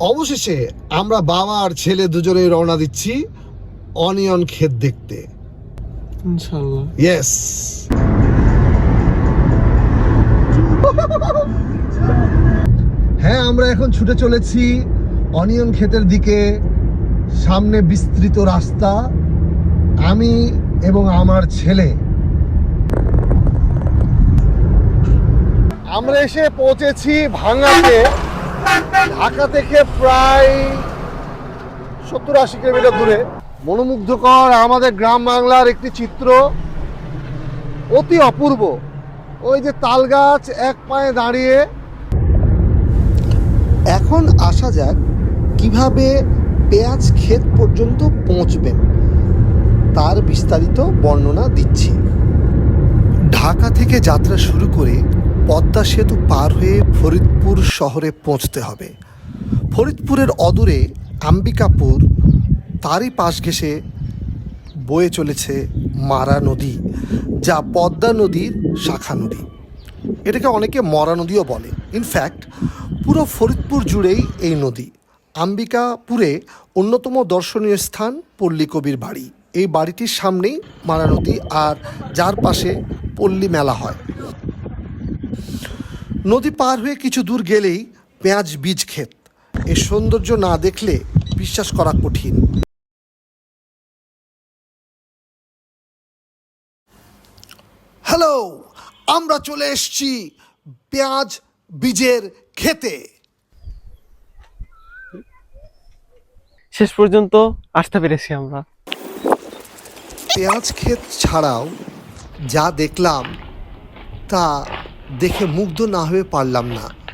অবশেষে আমরা বাবা আর ছেলে দুজনেই রওনা দিচ্ছি অনিয়ন ক্ষেত দেখতে। ইয়েস হ্যাঁ আমরা এখন ছুটে চলেছি অনিয়ন ক্ষেতের দিকে। সামনে বিস্তৃত রাস্তা। আমি এবং আমার ছেলে। আমরা এসে পৌঁছেছি ভাঙাতে ঢাকা থেকে প্রায় সত্তর আশি কিলোমিটার দূরে। মনোমুগ্ধকর আমাদের গ্রাম বাংলার একটি চিত্র। অতি অপূর্ব। ওই যে তাল গাছ এক পায়ে দাঁড়িয়ে। এখন আসা যাক কীভাবে পেঁয়াজ ক্ষেত পর্যন্ত পৌঁছবেন। তার বিস্তারিত বর্ণনা দিচ্ছি। ঢাকা থেকে যাত্রা শুরু করে পদ্মা সেতু পার হয়ে ফরিদপুর শহরে পৌঁছতে হবে। ফরিদপুরের অদূরে আম্বিকাপুর, তারই পাশ ঘেঁষে বয়ে চলেছে মারা নদী, যা পদ্মা নদীর শাখা নদী। এটাকে অনেকে মরা নদীও বলে। ইনফ্যাক্ট পুরো ফরিদপুর জুড়েই এই নদী। আম্বিকাপুরে অন্যতম দর্শনীয় স্থান পল্লী কবির বাড়ি। এই বাড়িটির সামনেই মারা নদী আর যার পাশে পল্লী মেলা হয়। নদী পার হয়ে কিছু দূর গেলেই পেঁয়াজ বীজ ক্ষেত। এর সৌন্দর্য না দেখলে বিশ্বাস করা কঠিন। হ্যালো আমরা চলে এসেছি পেঁয়াজ বীজের খেতে শেষ পর্যন্ত আসতে পেরেছি আমরা। পেঁয়াজ ক্ষেত ছাড়াও যা দেখলাম তা দেখে মুগ্ধ না হয়ে পারলাম না।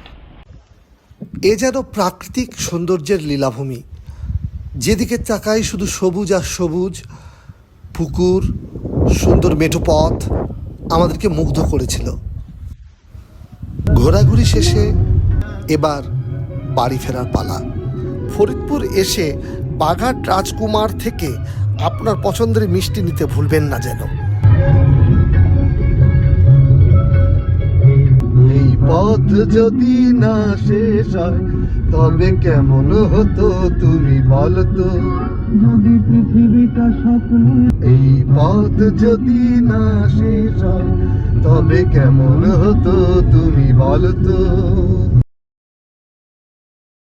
এ যেন প্রাকৃতিক সৌন্দর্যের লীলাভূমি। যেদিকে তাকাই শুধু সবুজ আর সবুজ, পুকুর, সুন্দর মেঠো পথ আমাদেরকে মুগ্ধ করেছিল। ঘোরাঘুরি শেষে এবার বাড়ি ফেরার পালা। ফরিদপুর এসে বাঘাট রাজকুমার থেকে আপনার পছন্দের মিষ্টি নিতে ভুলবেন না যেন। পথ যদি না শেষ হয় তবে কেমন হতো তুমি বলতো? যদি পৃথিবীটা স্বপ্ন এই পথ যদি না শেষ হয় তবে কেমন হতো তুমি বলতো?